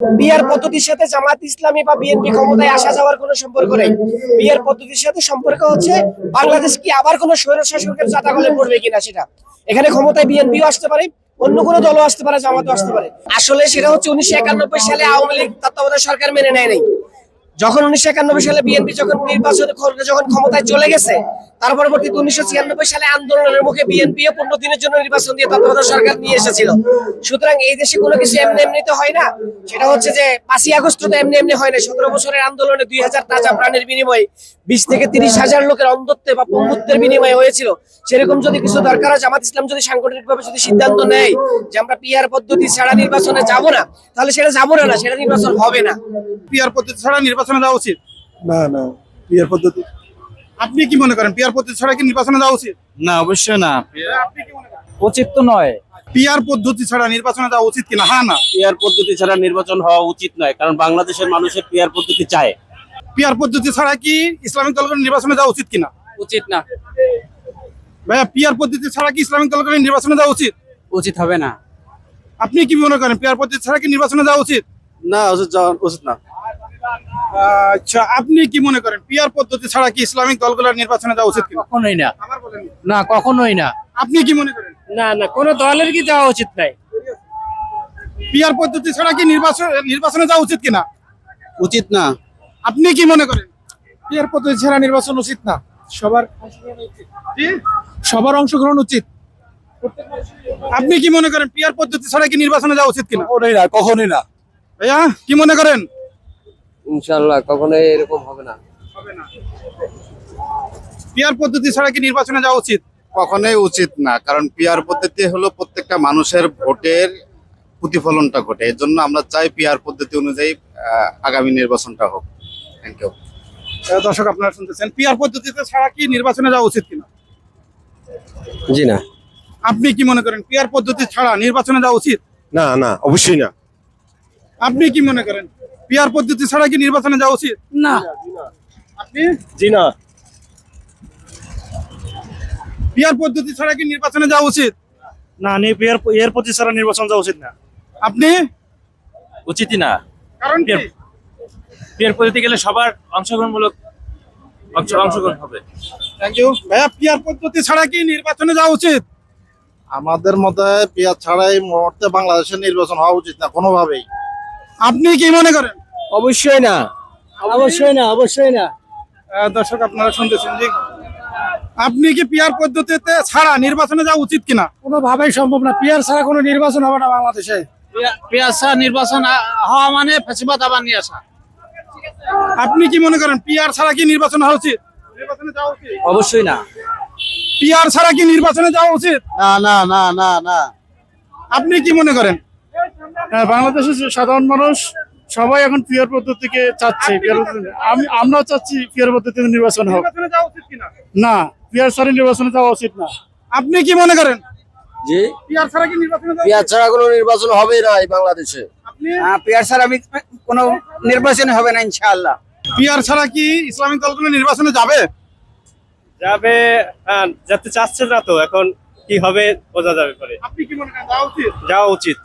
বিয়ার পদ্ধতির সাথে জামাত ইসলামী বা বিএনপি ক্ষমতায় আসা যাওয়ার কোনো সম্পর্ক নেই। বিয়ার পদ্ধতির সাথে সম্পর্ক হচ্ছে, বাংলাদেশ কি আবার কোনো স্বৈর শাসকের জাতাকলে পড়বে কিনা সেটা? এখানে ক্ষমতায় বিএনপিও আসতে পারে, অন্য কোনো দলও আসতে পারে, জামাতও আসতে পারে। আসলে সেটা হচ্ছে উনিশশো একানব্বই সালে আওয়ামী লীগ তত্ত্বাবধায়ক সরকার মেনে নেয় নাই। যখন উনিশশো একানব্বই সালে বিএনপি যখন নির্বাচন যখন ক্ষমতায় চলে গেছে, তার পরবর্তীতে উনিশশো ছিয়ানব্বই সালে আন্দোলনের মুখে বিএনপি পনেরো দিনের জন্য নির্বাচন দিয়ে তত্ত্বাবধায়ক সরকার নিয়ে এসেছিল। সুতরাং এই দেশে কোনো কিছু এমনি এমনিতে হয় না। সেটা হচ্ছে যে পাঁচই আগস্ট তো এমনি এমনি হয় না। সতেরো বছরের আন্দোলনে দুই হাজার তাজা প্রাণের বিনিময়ে বিশ থেকে তিরিশ হাজার লোকের অন্ধত্বে বা পঙ্গুত্বের বিনিময়ে হয়েছিল। সেরকম যদি কিছু দরকার হয়, জামাত ইসলাম যদি সাংগঠনিকভাবে যদি সিদ্ধান্ত নেয় যে আমরা পিআর পদ্ধতি ছাড়া নির্বাচনে যাব না, তাহলে সেটা যাব না, সেটা নির্বাচন হবে না। পিয়ার পদ্ধতি ছাড়া নির্বাচনে যাওয়া উচিত? না না বিয়ের পদ্ধতি। আপনি কি মনে করেন পিয়ার পদ্ধতি ছাড়া কি নির্বাচনে যাওয়া উচিত? না অবশ্যই না। আপনি কি মনে করেন? উচিত তো নয়। পিয়ার পদ্ধতি ছাড়া নির্বাচনে যাওয়া উচিত কিনা? হ্যাঁ না? পিয়ার পদ্ধতি ছাড়া নির্বাচন হওয়া উচিত নয় কারণ বাংলাদেশের মানুষের পিয়ার পদ্ধতি চায়। পিয়ার পদ্ধতি ছাড়া কি ইসলামিক দলগুলো নির্বাচনে যাওয়া উচিত কিনা? উচিত না। ভাইয়া পিয়ার পদ্ধতি ছাড়া কি ইসলামিক দলগুলো নির্বাচনে যাওয়া উচিত? উচিত হবে না। আপনি কি মনে করেন পিয়ার পদ্ধতি ছাড়া কি নির্বাচনে যাওয়া উচিত? না উচিত যাওয়া উচিত না। আচ্ছা আপনি কি মনে করেন পিয়ার পদ্ধতি ছাড়া কি ইসলামিক দলগুলোর নির্বাচনে যাওয়া উচিত কিনা? কখনোই না। না। কখনোই না। আপনি কি মনে করেন? না না কোনো দলের কি যাওয়া উচিত নাই। পিয়ার পদ্ধতি ছাড়া কি নির্বাচন নির্বাচনে যাওয়া উচিত কিনা? উচিত না। আপনি কি মনে করেন? বিয়ের পদ্ধতি ছাড়া নির্বাচন উচিত না। সবার জি? সবার অংশগ্রহণ উচিত। আপনি কি মনে করেন পিয়ার পদ্ধতি ছাড়া কি নির্বাচনে যাওয়া উচিত কিনা? কখনোই না কখনোই না। ভাইয়া কি মনে করেন? ইনশাল্লাহ কখনোই এরকম হবে না। পিয়ার পদ্ধতি ছাড়া কি নির্বাচনে যাওয়া উচিত? কখনোই উচিত না কারণ পিয়ার পদ্ধতি হলো প্রত্যেকটা মানুষের ভোটের প্রতিফলনটা ঘটে। এর জন্য আমরা চাই পিয়ার পদ্ধতি অনুযায়ী আগামী নির্বাচনটা হোক। থ্যাংক ইউ দর্শক আপনারা শুনতেছেন পিয়ার পদ্ধতিতে ছাড়া কি নির্বাচনে যাওয়া উচিত কিনা? জি না। আপনি কি মনে করেন পিয়ার পদ্ধতি ছাড়া নির্বাচনে যাওয়া উচিত? না না অবশ্যই না। আপনি কি মনে করেন? পিয়ার পদ্ধতি ছাড়া কি নির্বাচনে যাওয়া উচিত? না। আপনি? জি না। পিয়ার পদ্ধতি ছাড়া কি নির্বাচনে যাওয়া উচিত? না এর এর প্রতি ছাড়া নির্বাচন যাওয়া উচিত না। আপনি? উচিতই না। কারণ কি? বিয়ের পদ্ধতি গেলে সবার অংশগ্রহণমূলক অংশ- অংশগ্রহণ হবে। থ্যাংক ইউ ভাইয়া পিয়ার পদ্ধতি ছাড়া কি নির্বাচনে যাওয়া উচিত? আমাদের মতে পিয়ার ছাড়াই মুহূর্তে বাংলাদেশের নির্বাচন হওয়া উচিত না কোনোভাবেই। আপনি কি মনে করেন? অবশ্যই না। অবশ্যই না অবশ্যই না। দর্শক আপনারা শুনতেছেন যে আপনি কি পিয়ার পদ্ধতিতে ছাড়া নির্বাচনে যাওয়া উচিত কিনা? কোনোভাবেই সম্ভব না। পিয়ার ছাড়া কোনো নির্বাচন হবে না বাংলাদেশে। পিয়ার ছাড়া নির্বাচন হওয়া মানে ফেসিবাদ আবার নিয়ে আসা। আপনি কি মনে করেন পিয়ার ছাড়া কি নির্বাচন হওয়া উচিত? নির্বাচনে যাওয়া উচিত? অবশ্যই না। পিয়ার ছাড়া কি নির্বাচনে যাওয়া উচিত? না না না না না। আপনি কি মনে করেন? বাংলাদেশের যে সাধারণ মানুষ সবাই এখন পিয়ার পদ্ধতিকে চাচ্ছে পিয়ার পদ্ধতি- আমি আমরাও চাচ্ছি পিয়ার পদ্ধতিতে নির্বাচন হোক। না পিয়ার ছাড়া নির্বাচনে যাওয়া উচিত না। আপনি কি মনে করেন? জি। পিয়ার ছাড়া কি নির্বাচনে উচিত? ছাড়া কোনো নির্বাচন হবে না এই বাংলাদেশে। পিয়ার ছাড়া কোনো নির্বাচন হবে না ইনশাআল্লাহ। পিয়ার ছাড়া কি ইসলামিক দলগুলো নির্বাচনে যাবে? যাবে হ্যাঁ, যাতে চাচ্ছে না তো এখন কি হবে বোঝা যাবে পরে। আপনি কি মনে করেন যাওয়া উচিত? যাওয়া উচিত।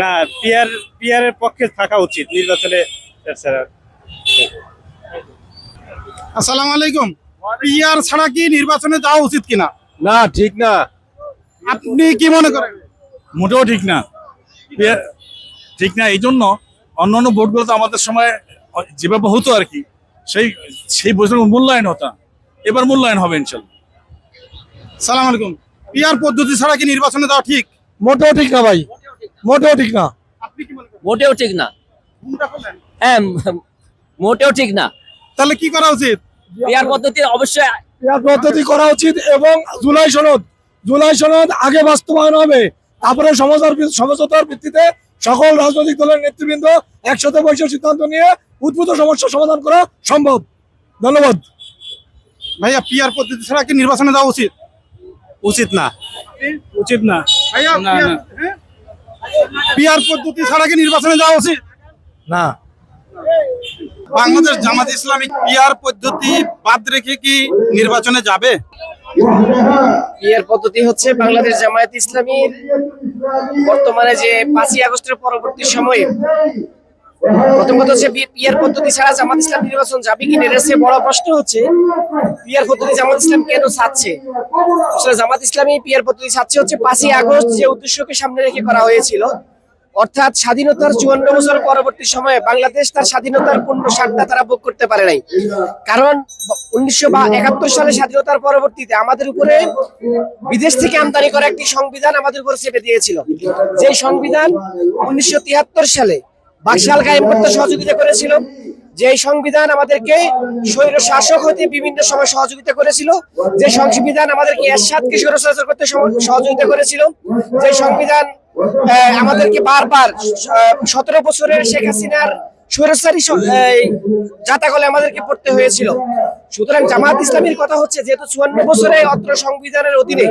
না পিয়ার পিয়ারের পক্ষে থাকা উচিত নির্বাচনে আসসালামু আলাইকুম। পিয়ার ছাড়া কি নির্বাচনে যাওয়া উচিত কিনা? না ঠিক না। আপনি কি মনে করেন? মোটেও ঠিক না। ঠিক না এই জন্য অন্যান্য ভোটগুলো তো আমাদের সময় যেভাবে হতো আর কি সেই সেই বছর মূল্যায়ন হতো। এবার মূল্যায়ন হবে ইনশাল্লাহ। সালাম আলাইকুম। পিয়ার পদ্ধতি ছাড়া কি নির্বাচনে যাওয়া ঠিক? মোটেও ঠিক না ভাই। মোটেও ঠিক না। আপনি কি করেন? মোটেও ঠিক না। হ্যাঁ মোটেও ঠিক না। তাহলে কি করা উচিত? বিয়ার পদ্ধতি অবশ্যই পিয়ার পদ্ধতি করা উচিত এবং জুলাই সনদ। জুলাই সনদ আগে বাস্তবায়ন হবে। তারপরে সমঝোতার ভিত- ভিত্তিতে সকল রাজনৈতিক দলের নেতৃবৃন্দ একসাথে বসে সিদ্ধান্ত নিয়ে উদ্ভূত সমস্যা সমাধান করা সম্ভব। ধন্যবাদ। ভাইয়া পিয়ার পদ্ধতি ছাড়া কি নির্বাচনে যাওয়া উচিত? উচিত না। উচিত না। ভাইয়া পিয়ার- হ্যাঁ? পদ্ধতি ছাড়া কি নির্বাচনে যাওয়া উচিত? না। বাংলাদেশ জামাত ইসলামিক পিয়ার পদ্ধতি বাদ রেখে কি নির্বাচনে যাবে? বিয়ের পদ্ধতি হচ্ছে বাংলাদেশ জামায়াত ইসলামীর বর্তমানে যে পাঁচই আগস্টের পরবর্তী সময়ে প্রথম কথা হচ্ছে পিয়ার পদ্ধতি ছাড়া জামাত ইসলাম নির্বাচন যাবে কিনা এর বড় প্রশ্ন হচ্ছে পিয়ার পদ্ধতি জামাত ইসলাম কেন চাচ্ছে আসলে জামাত ইসলামী পিয়ার পদ্ধতি চাচ্ছে হচ্ছে পাঁচই আগস্ট যে উদ্দেশ্যকে সামনে রেখে করা হয়েছিল, অর্থাৎ স্বাধীনতার চুয়ান্ন বছর পরবর্তী সময়ে বাংলাদেশ তার স্বাধীনতার পূর্ণ স্বার্থা তারা ভোগ করতে পারে নাই। কারণ উনিশশো একাত্তর সালে স্বাধীনতার পরবর্তীতে আমাদের উপরে বিদেশ থেকে আমদানি করা একটি সংবিধান আমাদের উপর চেপে দিয়েছিল। যে সংবিধান উনিশশো তিয়াত্তর সালে বাকশাল কায়েম করতে সহযোগিতা করেছিল। যে সংবিধান আমাদেরকে স্বৈর শাসক হতে বিভিন্ন সময় সহযোগিতা করেছিল যে সংবিধান আমাদেরকে এরশাদকে স্বৈরশাসন করতে সহযোগিতা করেছিল যে সংবিধান আমাদেরকে বারবার সতেরো বছরের শেখ হাসিনার আমাদেরকে পড়তে হয়েছিল। সুতরাং ইসলামীর কথা হচ্ছে, যেহেতু চুয়ান্ন বছরে অত্র সংবিধানের অধীনে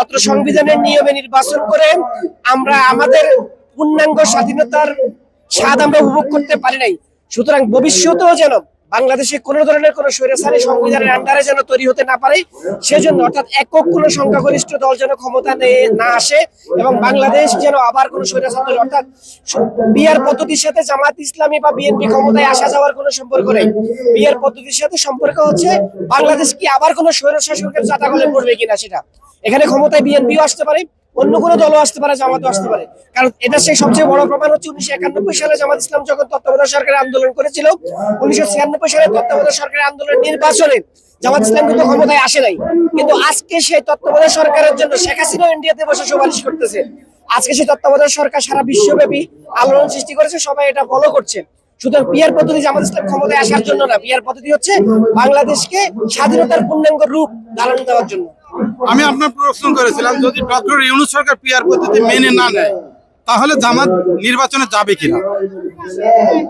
অত্র সংবিধানের নিয়মে নির্বাচন করে, আমরা আমাদের পূর্ণাঙ্গ স্বাধীনতার স্বাদ আমরা উপভোগ করতে পারি নাই। সুতরাং ভবিষ্যতেও যেন বাংলাদেশে কোনো ধরনের কোনো স্বৈরাচারী সংবিধানের আন্ডারে যেন তৈরি হতে না পারে, সেজন্য অর্থাৎ একক কোনো সংখ্যাগরিষ্ঠ দল যেন ক্ষমতা না আসে এবং বাংলাদেশ যেন আবার কোনো স্বৈরাচার অর্থাৎ বিয়ার পদ্ধতির সাথে জামাত ইসলামী বা বিএনপি ক্ষমতায় আসা যাওয়ার কোনো সম্পর্ক নেই। বিয়ার পদ্ধতির সাথে সম্পর্ক হচ্ছে, বাংলাদেশ কি আবার কোনো স্বৈরশাসকের জাতাকলে পড়বে কিনা সেটা? এখানে ক্ষমতায় বিএনপিও আসতে পারে অন্য কোনো দলও আসতে পারে, জামাতও আসতে পারে। কারণ এটা সেই সবচেয়ে বড় প্রমাণ হচ্ছে উনিশশো একানব্বই সালে জামাত ইসলাম যখন তত্ত্বাবধায়ক সরকারের আন্দোলন করেছিল, উনিশশো ছিয়ানব্বই সালে তত্ত্বাবধায়ক সরকারের আন্দোলন নির্বাচনে জামাত ইসলাম কিন্তু ক্ষমতায় আসে নাই। কিন্তু আজকে সেই তত্ত্বাবধায়ক সরকারের জন্য শেখ হাসিনা ইন্ডিয়াতে বসে সুপারিশ করতেছে। আজকে সেই তত্ত্বাবধায়ক সরকার সারা বিশ্বব্যাপী আলোড়ন সৃষ্টি করেছে, সবাই এটা ফলো করছে। সুতরাং পিয়ার পদ্ধতি জামাত ইসলাম ক্ষমতায় আসার জন্য না পিয়ার পদ্ধতি হচ্ছে বাংলাদেশকে স্বাধীনতার পূর্ণাঙ্গ রূপ ধারণ দেওয়ার জন্য। আমি আপনার প্রশ্ন করেছিলাম, যদি ডক্টর ইউনুস সরকার পিআর পদ্ধতি মেনে না নেয়, তাহলে জামাত নির্বাচনে যাবে কিনা?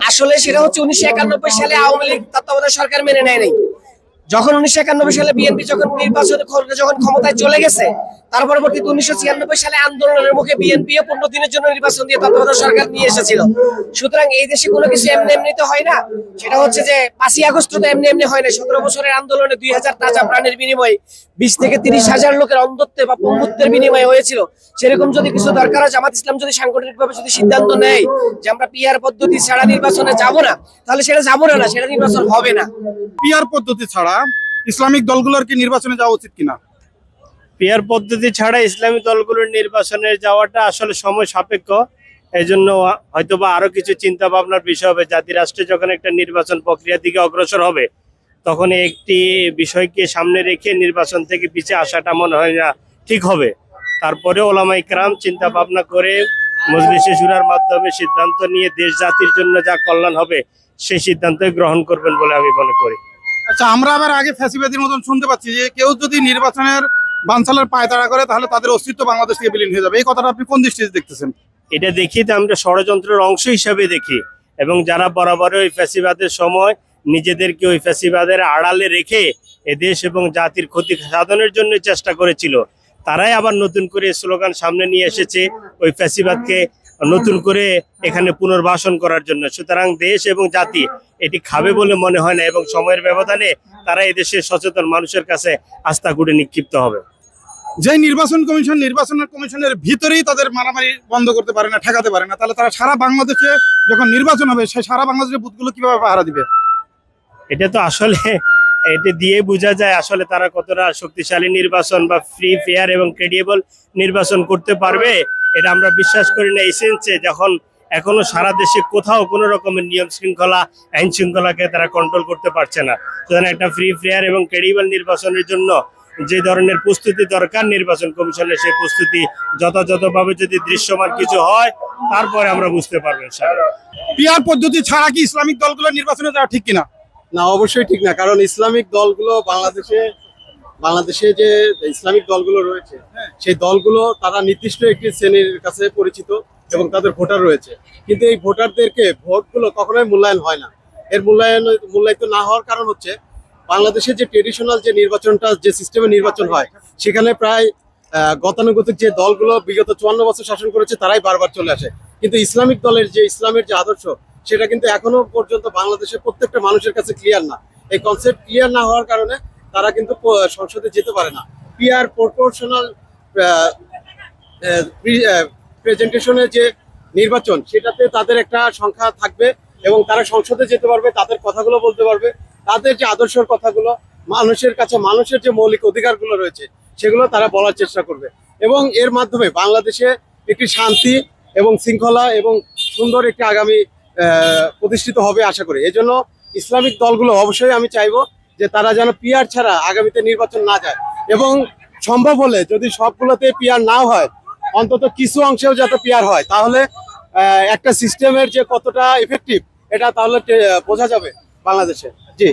আসলে সেটা হচ্ছে উনিশশো একানব্বই সালে আওয়ামী লীগ তত্ত্বাবধায়ক সরকার মেনে নেয় নাই যখন উনিশশো একানব্বই সালে বিএনপি যখন নির্বাচন যখন ক্ষমতায় চলে গেছে, তার পরবর্তীতে উনিশশো ছিয়ানব্বই সালে আন্দোলনের মুখে বিএনপি পনেরো দিনের জন্য নির্বাচন দিয়ে তত্ত্বাবধায়ক সরকার নিয়ে এসেছিল। সুতরাং এই দেশে কোনো কিছু এমনি এমনিতে হয় না। সেটা হচ্ছে যে পাঁচই আগস্ট তো এমনি এমনি হয় না সতেরো বছরের আন্দোলনে দুই হাজার তাজা প্রাণের বিনিময়ে বিশ থেকে তিরিশ হাজার লোকের অন্ধত্বে বা পঙ্গুত্বের বিনিময়ে হয়েছিল। সেরকম যদি কিছু দরকার হয়, জামাত ইসলাম যদি সাংগঠনিকভাবে যদি সিদ্ধান্ত নেয় যে আমরা পিআর পদ্ধতি ছাড়া নির্বাচনে যাব না, তাহলে সেটা যাব না, সেটা নির্বাচন হবে না। পিয়ার পদ্ধতি ছাড়া ইসলামিক দলগুলোর কি নির্বাচনে যাওয়া উচিত কিনা? পেয়ার পদ্ধতি ছাড়া ইসলামী দলগুলোর নির্বাচনে যাওয়াটা আসলে সময় সাপেক্ষ। এই জন্য হয়তোবা আরও কিছু চিন্তা ভাবনার বিষয় হবে। জাতি রাষ্ট্রে যখন একটা নির্বাচন প্রক্রিয়ার দিকে অগ্রসর হবে, তখন একটি বিষয়কে সামনে রেখে নির্বাচন থেকে পিছিয়ে আসাটা মনে হয় না ঠিক হবে। তারপরে ওলামা ইকরাম চিন্তা ভাবনা করে মজলিসে সুরার মাধ্যমে সিদ্ধান্ত নিয়ে দেশ জাতির জন্য যা কল্যাণ হবে, সেই সিদ্ধান্ত গ্রহণ করবেন বলে আমি মনে করি। আচ্ছা আমরা আবার আগে ফ্যাসিবাদীর মতন শুনতে পাচ্ছি যে কেউ যদি নির্বাচনের বানচালের পায়তারা করে, তাহলে তাদের অস্তিত্ব বাংলাদেশ থেকে বিলীন হয়ে যাবে। এই কথাটা আপনি কোন দৃষ্টিতে দেখতেছেন? এটা দেখি তো, আমরা ষড়যন্ত্রের অংশ হিসাবে দেখি। এবং যারা বরাবর ওই ফ্যাসিবাদের সময় নিজেদেরকে ওই ফ্যাসিবাদের আড়ালে রেখে এদেশ এবং জাতির ক্ষতি সাধনের জন্য চেষ্টা করেছিল, তারাই আবার নতুন করে স্লোগান সামনে নিয়ে এসেছে, ওই ফ্যাসিবাদকে নতুন করে এখানে পুনর্বাসন করার জন্য। সুতরাং দেশ এবং জাতি এটি খাবে বলে মনে হয় না এবং সময়ের ব্যবধানে তারা এদেশের সচেতন মানুষের কাছে আস্থা গুড়ে নিক্ষিপ্ত হবে। যে নির্বাচন কমিশন নির্বাচনের কমিশনের ভিতরেই তাদের মারামারি বন্ধ করতে পারে না ঠেকাতে পারে না তাহলে তারা সারা বাংলাদেশে যখন নির্বাচন হবে সেই সারা বাংলাদেশের বুথগুলো কীভাবে পাহারা দিবে? এটা তো আসলে এটা দিয়ে বোঝা যায় আসলে তারা কতটা শক্তিশালী নির্বাচন বা ফ্রি ফেয়ার এবং ক্রেডিয়েবল নির্বাচন করতে পারবে। এটা আমরা বিশ্বাস করি না এসেন্সে যখন এখনও সারা দেশে কোথাও কোনো রকমের নিয়ম শৃঙ্খলা আইন শৃঙ্খলাকে তারা কন্ট্রোল করতে পারছে না। সুতরাং একটা ফ্রি ফেয়ার এবং ক্রেডিবল নির্বাচনের জন্য যে ধরনের প্রস্তুতি দরকার নির্বাচন কমিশনের সেই প্রস্তুতি যথাযথভাবে যদি দৃশ্যমান কিছু হয় তারপরে আমরা বুঝতে পারব ইনশাআল্লাহ। পিয়ার পদ্ধতি ছাড়া কি ইসলামিক দলগুলো নির্বাচনে যাওয়া ঠিক কিনা? না অবশ্যই ঠিক না কারণ ইসলামিক দলগুলো বাংলাদেশে বাংলাদেশে যে ইসলামিক দলগুলো রয়েছে সেই দলগুলো তারা নির্দিষ্ট একটি শ্রেণির কাছে পরিচিত এবং তাদের ভোটার রয়েছে। কিন্তু এই ভোটারদেরকে ভোটগুলো কখনোই মূল্যায়ন হয় না। এর মূল্যায়ন মূল্যায়িত না হওয়ার কারণ হচ্ছে বাংলাদেশের যে ট্রেডিশনাল যে নির্বাচনটা যে সিস্টেমে নির্বাচন হয় সেখানে প্রায় আহ, গতানুগতিক যে দলগুলো বিগত চুয়ান্ন বছর শাসন করেছে তারাই বারবার চলে আসে। কিন্তু ইসলামিক দলের যে ইসলামের যে আদর্শ সেটা কিন্তু এখনও পর্যন্ত বাংলাদেশের প্রত্যেকটা মানুষের কাছে ক্লিয়ার না। এই কনসেপ্ট ক্লিয়ার না হওয়ার কারণে তারা কিন্তু সংসদে যেতে পারে না। পিয়ার প্রপোর্শনাল প্রেজেন্টেশনের যে নির্বাচন, সেটাতে তাদের একটা সংখ্যা থাকবে এবং তারা সংসদে যেতে পারবে, তাদের কথাগুলো বলতে পারবে। তাদের যে আদর্শের কথাগুলো, মানুষের কাছে, মানুষের যে মৌলিক অধিকারগুলো রয়েছে, সেগুলো তারা বলার চেষ্টা করবে। এবং এর মাধ্যমে বাংলাদেশে একটি শান্তি এবং শৃঙ্খলা এবং সুন্দর একটি আগামী প্রতিষ্ঠিত হবে, আশা করি। এই জন্য ইসলামিক দলগুলো অবশ্যই আমি চাইব যে তারা যেন পিয়ার ছাড়া আগামীতে নির্বাচন না যায়। এবং সম্ভব হলে যদি সবগুলোতে পিয়ার নাও হয়, অন্তত কিছু অংশেও যাতে পিয়ার হয়, তাহলে একটা সিস্টেমের যে কতটা এফেক্টিভ এটা তাহলে বোঝা যাবে বাংলাদেশে। জি।